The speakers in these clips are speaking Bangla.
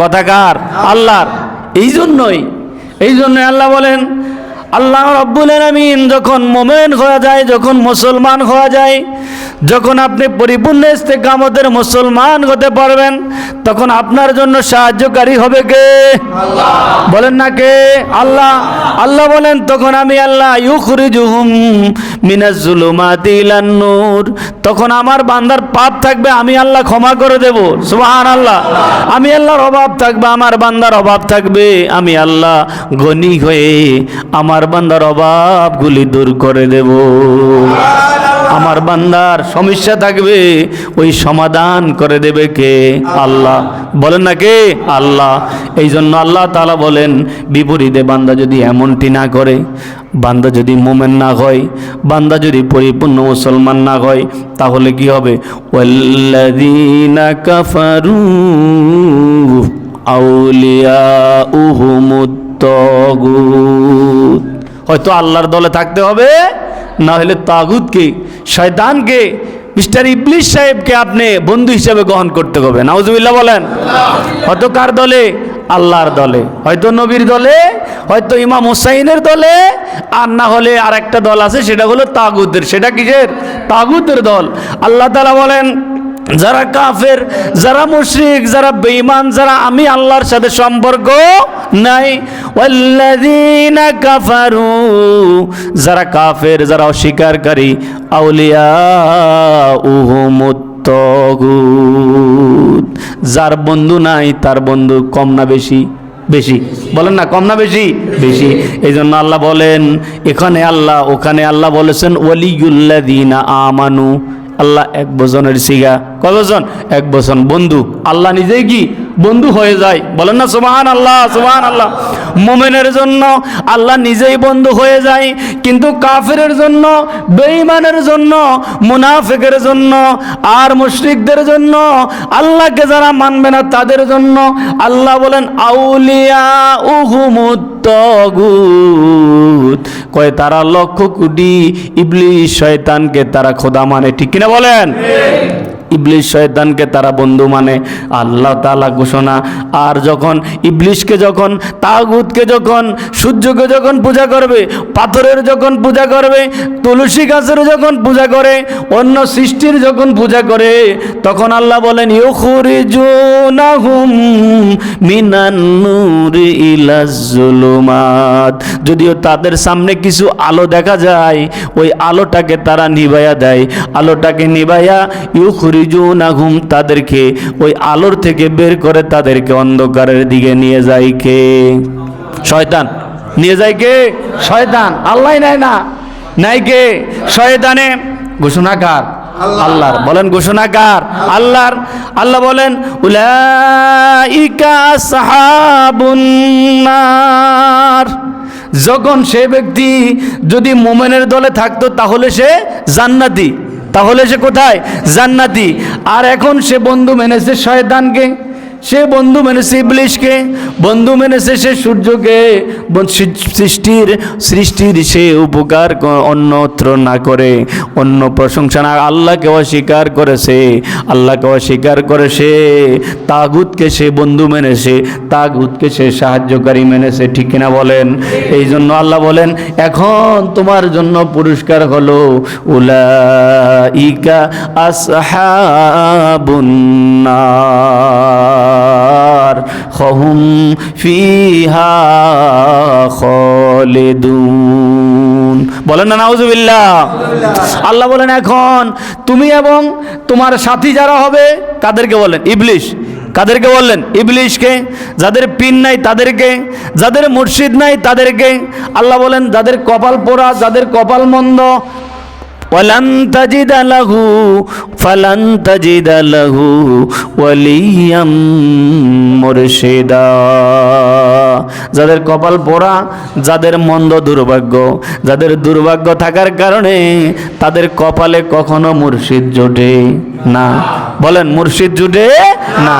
কথাকার আল্লাহর। এই জন্যই এই জন্য আল্লাহ বলেন আল্লাহ রব্বুল আলামিন যখন মোমেন হওয়া যায় যখন মুসলমান হওয়া যায় যখন আপনি পরিপূর্ণ ইস্তেকামতের মুসলমান হতে পারবেন তখন আপনার জন্য সাহায্যকারী হবে কে? বলেন না কে? আল্লাহ। আল্লাহ বলেন তখন আমি আল্লাহ ইউখরিজুহুম মিনাজ জুলুমাতি ইলান নূর। তখন আমার বান্দার পাপ থাকবে আমি আল্লাহ ক্ষমা করে দেব। সুবহান আল্লাহ। আমি আল্লাহর অভাব থাকবে আমার বান্দার অভাব থাকবে আমি আল্লাহ গনি হয়ে আমার বান্দার অভাবগুলি দূর করে দেব। আমার বান্দার সমস্যা থাকবে, ওই সমাধান করে দেবে কে? আল্লাহ। বলেন না কে? আল্লাহ। এই জন্য আল্লাহ তালা বলেন, বিপরীতে বান্দা যদি এমনটি না করে, বান্দা যদি মোমেন না হয়, বান্দা যদি পরিপূর্ণ মুসলমান না হয়, তাহলে কি হবে? কাফারু আউলিয়া উহুমুত হয়তো আল্লাহর দলে থাকতে হবে না হলে তাগুতকে, শয়তানকে, মিস্টার ইবলিশ সাহেবকে আপনি বন্ধু হিসেবে গ্রহণ করতে হবে। নাউজুবিল্লাহ বলেন। হয়তো কার দলে? আল্লাহর দলে। হয়তো নবীর দলে, হয়তো ইমাম হুসাইনের দলে, আর না হলে আর একটা দল আছে, সেটা হলো তাগুদের সেটা কিসের? তাগুদের দল। আল্লাহ তালা বলেন যারা কাফের, যারা মুশরিক, যারা বেঈমান, যারা আমি আল্লাহর সাথে সম্পর্ক নাই, ওয়াল্লাযীনা কাফারু, যারা কাফের, যারা অস্বীকারকারী আউলিয়া উহুমুত যার বন্ধু নাই, তার বন্ধু কম না বেশি? বেশি। বলেন না, কম না বেশি? বেশি। এই জন্য আল্লাহ বলেন, এখানে আল্লাহ, ওখানে আল্লাহ বলেছেন ওয়ালিউল্লাযীনা আমানু। আল্লাহ এক বচনের সিগা কতজন এক বচন বন্ধু আল্লাহ নিজেই কি বন্ধু হয়ে যায়। বলেন না সুবহান আল্লাহ সুবহান আল্লাহ মোমেনের জন্য আল্লাহ নিজেই বন্ধু হয়ে যায়, কিন্তু কাফেরের জন্য, বেঈমানের জন্য, মুনাফিকের জন্য আর মুশরিকদের জন্য আল্লাহকে যারা মানবে না তাদের জন্য আল্লাহ বলেন আউলিয়া উহুমুত কয়, তারা লক্ষ কোটি ইবলিশ শয়তানকে তারা খোদা মানে। ঠিক কিনা বলেন? ইবলিশ শয়তানকে তারা বন্ধু মানে। আল্লাহ তালা ঘোষণা। আর যখন ইবলিশকে যখন, তাগুতকে যখন, সূর্যকে যখন পূজা করবে, পাথরের যখন পূজা করবে, তুলসী গাছের যখন পূজা করে, অন্য সৃষ্টির যখন পূজা করে, তখন আল্লাহ বলেন যদিও তাদের সামনে কিছু আলো দেখা যায়, ওই আলোটাকে তারা নিভাইয়া দেয়। আলোটাকে নিবাইয়া নিভাইয়া ইউখরিজুনাহুম তাদেরকে ওই আলোর থেকে বের করে তাদেরকে অন্ধকারের দিকে নিয়ে যায় কে? শয়তান। নিয়ে যায় কে? শয়তান। আল্লাহ নেয় না। নাই কে? শয়তানে। ঘোষণাকার। আল্লাহর। বলেন ঘোষণাকার। আল্লাহর। আল্লাহ বলেন উলাইকা আসহাবুন নার। যখন সে ব্যক্তি যদি মোমেনের দলে থাকতো তাহলে সে জান্নাতি। তাহলে সে কোথায়? জান্নাতি। আর এখন সে বন্ধু মেনেছে শয়তানকে। সে বন্ধু মেনেছে ইবলিশকে, বন্ধু মেনেছে সে সূর্যকে সৃষ্টির সৃষ্টির সে উপকার অন্যত্র না করে, অন্য প্রশংসা না আল্লাহকে অস্বীকার করেছে, আল্লাহকে অস্বীকার করে সে তাগুতকে সে বন্ধু মেনেছে, তাগুতকে সে সাহায্যকারী মেনেছে, ঠিক কিনা বলেন? এই জন্য আল্লাহ বলেন, এখন তোমার জন্য পুরস্কার হলো উলা ইকা আসহাবুন নার হহুম ফিহা খালিদুন। বলেন না, নাউজুবিল্লাহ। আল্লাহ বলেন, এখন তুমি এবং তোমার সাথী যারা হবে কাদেরকে বলেন, ইবলিশ। কাদেরকে বললেন? ইবলিশকে। যাদের পিন নাই, তাদেরকে। যাদের মুর্শিদ নাই, তাদেরকে। আল্লাহ বলেন, যাদের কপাল পোড়া, যাদের কপাল মন্দ ওয়ালান লাহু, ফালান লাহু ওয়ালিয়াম মুরশিদা। যাদের কপাল পোড়া, যাদের মন্দ দুর্ভাগ্য, যাদের দুর্ভাগ্য থাকার কারণে তাদের কপালে কখনো মুর্শিদ জোটে না। বলেন, মুর্শিদ জুটে না।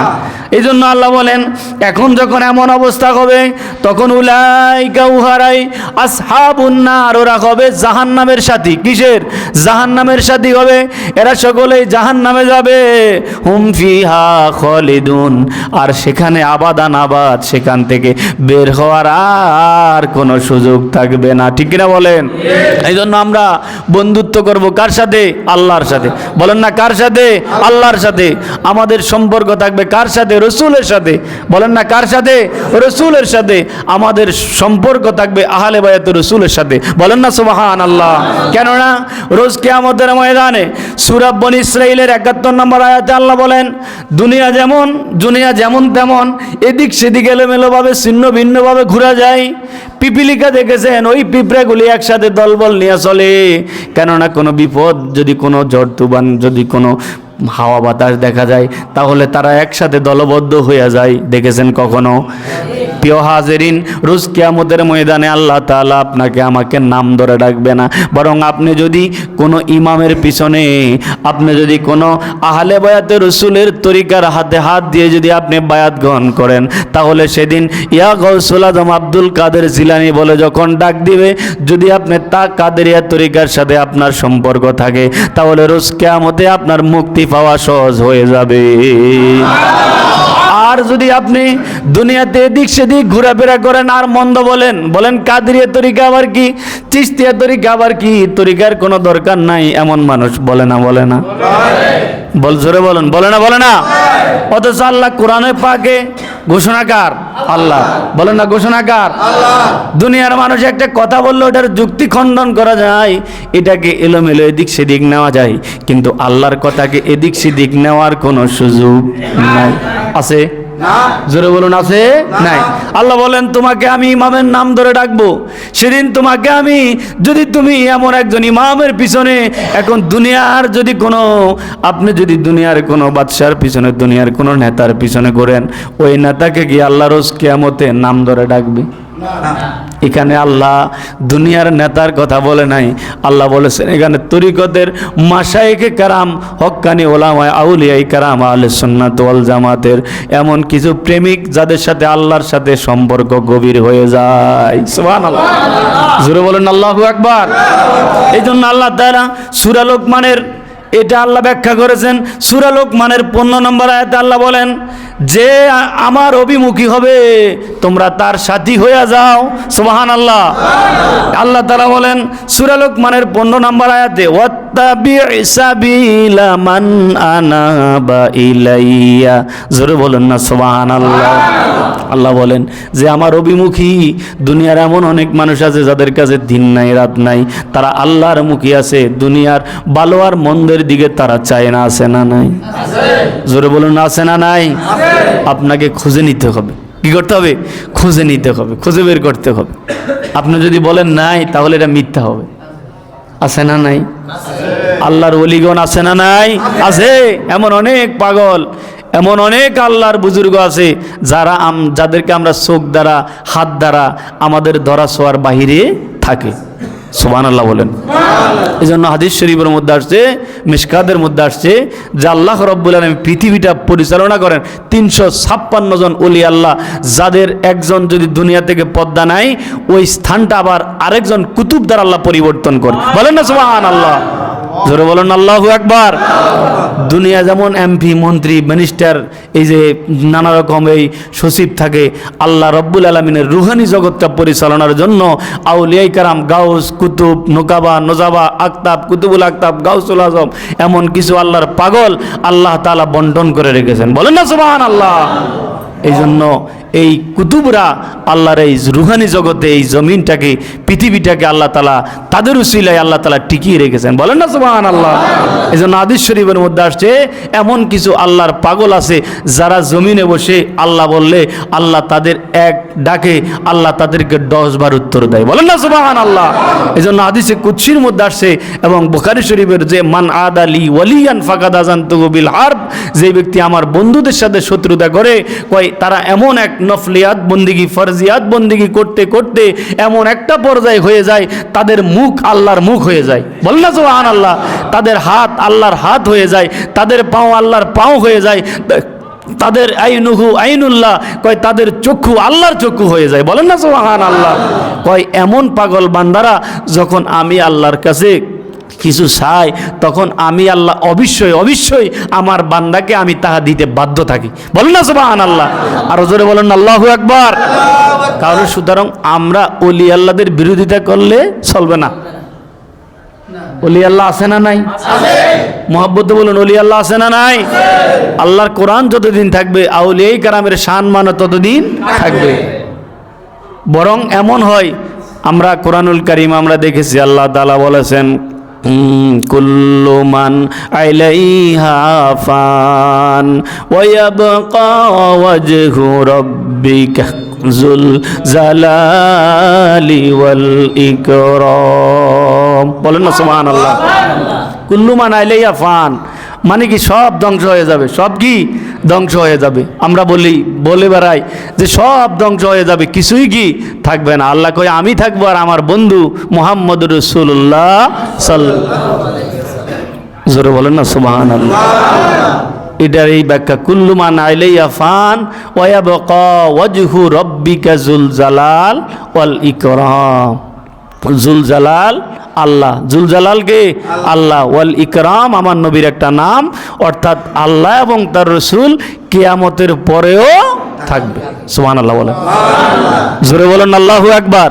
এই জন্য আল্লাহ বলেন এখন যখন এমন অবস্থা হবে তখন উলাইকা উহারাই আসহাবুন্নার ওরা হবে জাহান্নামের সাথী। কিসের? জাহান্নামের সাথী হবে। এরা সকলেই জাহান্নামে যাবে। হুম ফিহা খালিদুন। আর সেখানে আবাদান আবাদ সেখান থেকে বের হওয়ার আর কোনো সুযোগ থাকবে না। ঠিক কিনা বলেন? এই জন্য আমরা বন্ধুত্ব করব কার সাথে? আল্লাহর সাথে। বলেন না কার সাথে? আল্লাহর সাথে। আমাদের সম্পর্ক থাকবে কার সাথে? রসুলের সাথে। বলেন না কার সাথে? রসুলের সাথে। আমাদের সম্পর্ক থাকবে আহলে বায়াত রসুলের সাথে। বলেন না সুবাহান আল্লাহ কেননা রোজ কেয়ামতের ময়দানে সুরাব বন ইসরাইলের একাত্তর নম্বর আয়াতে আল্লাহ বলেন, দুনিয়া যেমন দুনিয়া যেমন তেমন, এদিক সেদিক এলোমেলোভাবে, ছিন্ন ভিন্নভাবে ঘোরা যায়। পিপিলিকা দেখেছেন, ওই পিঁপড়াগুলি একসাথে দলবল নিয়ে চলে। কেননা কোনো বিপদ, যদি কোনো ঝড় যদি কোনো হাওয়া বাতাস দেখা যায় তাহলে তারা একসাথে দলবদ্ধ হয়ে যায় দেখেছেন কখনো? প্রিয় হাজেরিন, রোজ কিয়ামতের ময়দানে আল্লাহ তাআলা আপনাকে আমাকে নাম ধরে ডাকবে না। বরং আপনি যদি কোনো ইমামের পিছনে, আপনি যদি কোনো আহলে বায়াতে রসুলের তরিকার হাতে হাত দিয়ে যদি আপনি বায়াত গ্রহণ করেন, তাহলে সেদিন ইয়া গৌসুল আজম আব্দুল কাদের জিলানি বলে যখন ডাক দিবে, যদি আপনি তা কাদেরিয়া তরিকার সাথে আপনার সম্পর্ক থাকে, তাহলে রোজ কেয়ামতে আপনার মুক্তি পাওয়া সহজ হয়ে যাবে। আর যদি আপনি দুনিয়াতে এদিক সেদিক ঘোরাফেরা করেন আর মন্দ বলেন বলেন কাদরিয়া তরিকা আবার কি? চিস্তিয়া তরিকা আবার কি? তরিকার কোনো দরকার নাই, এমন মানুষ বলে না বলে না। বল, জোরে বলেন, বলে না বলে না। অথচ আল্লাহ কোরআনে পাকে, ঘোষণাকার। আল্লাহ। বলেন না, ঘোষণাকার। দুনিয়ার মানুষ একটা কথা বললে ওটার যুক্তি খণ্ডন করা যায়, এটাকে এলোমেলো এদিক সেদিক নেওয়া যায়, কিন্তু আল্লাহর কথাকে এদিক সেদিক নেওয়ার কোনো সুযোগ নাই। আছে? জোরে বলুন আছে? নাই। আল্লাহ বলেন তোমাকে আমি ইমামের নাম ধরে ডাকবো। সেদিন তোমাকে আমি যদি তুমি এমন একজন ইমামের পিছনে এখন দুনিয়ার যদি কোনো আপনি যদি দুনিয়ার কোনো বাদশার পিছনে দুনিয়ার কোনো নেতার পিছনে করেন ওই নেতাকে গিয়ে আল্লাহ রোজ কেয়ামতে নাম ধরে ডাকবে। এখানে আল্লাহ দুনিয়ার নেতার কথা বলে নাই। আল্লাহ বলেছেন এখানে তরিকতের মাসাইকে কারাম হক্কানি ওলামায় আউলিয়াই কারাম আলে সুন্নাত ওয়াল জামাতের এমন কিছু প্রেমিক যাদের সাথে আল্লাহর সাথে সম্পর্ক গভীর হয়ে যায়। সুবহানাল্লাহ। জোরে বলেন আল্লাহ একবার এই জন্য আল্লাহ তাআলা সূরা লোকমানের এটা আল্লাহ ব্যাখ্যা করেছেন। সুরালোক মানের পণ্য নম্বর আয়াতে আল্লাহ বলেন যে আমার অভিমুখী হবে তোমরা তার সাথী হইয়া যাও। সোহান আল্লাহ আল্লাহ তারা বলেন সুরালোক মানের পণ্য নম্বর আয়াতে ওয়াত্তাবি সাবিলা মান আনাবা ইলাইয়া। জোরে বলেন না সুবাহান আল্লাহ আল্লাহ বলেন যে, আমার অভিমুখী দুনিয়ার এমন অনেক মানুষ আছে যাদের কাছে দিন নাই, রাত নাই। তারা আল্লাহর মুখী আছে, দুনিয়ার ভালো আর মন্দের দিকে তারা চায় না, আছে না নাই? জোরে বলুন আছে না নাই? আপনাকে খুঁজে নিতে হবে। কি করতে হবে? খুঁজে নিতে হবে, খুঁজে বের করতে হবে। আপনি যদি বলেন নাই, তাহলে এটা মিথ্যা হবে। আছে না নাই? আল্লাহর অলিগণ আছে না নাই? আছে। এমন অনেক পাগল, এমন অনেক আল্লাহর বুজুর্গ আছে যারা যাদেরকে আমরা চোখ দ্বারা, হাত দ্বারা আমাদের ধরা ছোঁয়ার বাহিরে থাকে। সোবান আল্লাহ বলেন। এই জন্য হাদিস শরীফের মধ্যে আসছে মিসকাদের মধ্যে আসছে যে আল্লাহ রব্বুল আলম পৃথিবীটা পরিচালনা করেন তিনশো ছাপ্পান্ন জন অলি আল্লাহ, যাদের একজন যদি দুনিয়া থেকে পদ্মা নাই, ওই স্থানটা আবার আরেকজন কুতুব আল্লাহ পরিবর্তন করে বলেন না সোহান আল্লাহ জোরে বলেন, আল্লাহ একবার দুনিয়া যেমন এমপি মন্ত্রী মিনিস্টার এই যে নানা রকম এই সচিব থাকে, আল্লাহ রব্বুল আলমিনের রুহানি জগৎটা পরিচালনার জন্য আউলিয়াই কারাম, গাউস, কুতুব, নোকাবা, নোজাবা আক্তাব কুতুবুল আক্তাব গাউসুল আজম, এমন কিছু আল্লাহর পাগল আল্লাহ তালা বন্টন করে রেখেছেন। বলেন না সুবহান আল্লাহ এই জন্য এই কুতুবরা আল্লাহর এই রুহানি জগতে এই জমিনটাকে, পৃথিবীটাকে আল্লাহ তালা তাদের উসিলায় আল্লাহ তালা টিকিয়ে রেখেছেন। বলেন না সুবাহান আল্লাহ এই জন্য আদিস শরীফের মধ্যে আসছে, এমন কিছু আল্লাহর পাগল আছে যারা জমিনে বসে আল্লাহ বললে আল্লাহ তাদের এক ডাকে, আল্লাহ তাদেরকে দশ বার উত্তর দেয়। বলেন না সুবাহান আল্লাহ এই জন্য আদিসে কুচ্ছির মধ্যে আসছে এবং বুখারি শরীফের যে, মান আদ আলী ওয়ালিয়ান ফাকাদ আজান তহবিল হার্ব যে ব্যক্তি আমার বন্ধুদের সাথে শত্রুতা করে, কয় তারা এমন এক নফলিয়াত বন্দিগি, ফরজিয়াত বন্দিগি করতে করতে এমন একটা পর্যায়ে হয়ে যায়, তাদের মুখ আল্লাহর মুখ হয়ে যায়। বল না সোহান আল্লাহ তাদের হাত আল্লাহর হাত হয়ে যায়, তাদের পাও আল্লাহর পাও হয়ে যায়, তাদের আইনুহু আইনুল্লাহ, কয় তাদের চক্ষু আল্লাহর চক্ষু হয়ে যায়। বলেন না সোহান আল্লাহ কয় এমন পাগল বান্দারা যখন আমি আল্লাহর কাছে কিছু চাই, তখন আমি আল্লাহ অবশ্যই অবশ্যই আমার বান্দাকে আমি তাহা দিতে বাধ্য থাকি। বলেন না সোহান আল্লাহ আরও জোরে বলেন, আল্লাহু একবার কারণ সুতরাং আমরা অলি আল্লাহদের বিরোধিতা করলে চলবে না। অলি আল্লাহ আছে না নাই? মোহাব্বত বলুন অলি আল্লাহ আছে না নাই? আল্লাহর কোরআন যতদিন থাকবে, আউলিয়াই কারামের শান মানো ততদিন থাকবে। বরং এমন হয়, আমরা কোরআনুল করিম আমরা দেখেছি, আল্লাহ তালা বলেছেন কুল্লু মান আলাইহা ফান ওয়াবকা ওয়াজহু রাব্বিকা জুল জালালি ওয়াল ইকরাম। বলেন না সুবহানাল্লাহ। কুল্লু মান আলাইহা ফান। মানে কি সব ধ্বংস হয়ে যাবে? সব কি ধ্বংস হয়ে যাবে? আমরা বলি, বলে বেড়াই যে সব ধ্বংস হয়ে যাবে, কিছুই কি থাকবে না। আল্লাহ কয়, আমি থাকব আর আমার বন্ধু মোহাম্মদ রসুল্লাহ জোরে বলেন না আল্লাহ এটার এই ব্যাখ্যা কুল্লুমান আইলাইয়া ফান ওয়াবকা ওয়াজহু রব্বিকা জুল জালাল ওয়াল ইকরাম। জুল জালাল আল্লাহ। জুল জালাল কে? আল্লাহ। ওয়াল ইকরাম, আমার নবীর একটা নাম। অর্থাৎ আল্লাহ এবং তার রসুল কেয়ামতের পরেও থাকবে। সুবহান আল্লাহ বলেন। জোরে বলেন আল্লাহ একবার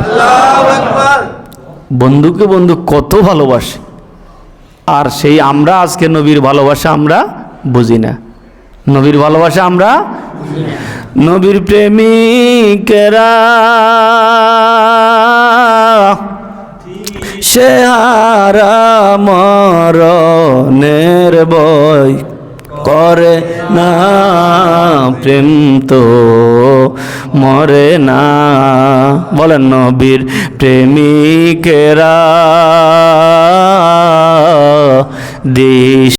বন্ধুকে বন্ধু কত ভালোবাসে। আর সেই আমরা আজকে নবীর ভালোবাসা আমরা বুঝি না। নবীর ভালোবাসা আমরা নবীর প্রেমিকেরা সে হারা মরণের বই করে না প্রেম তো মরে না। বলেন নবীর প্রেমিকেরা দেশ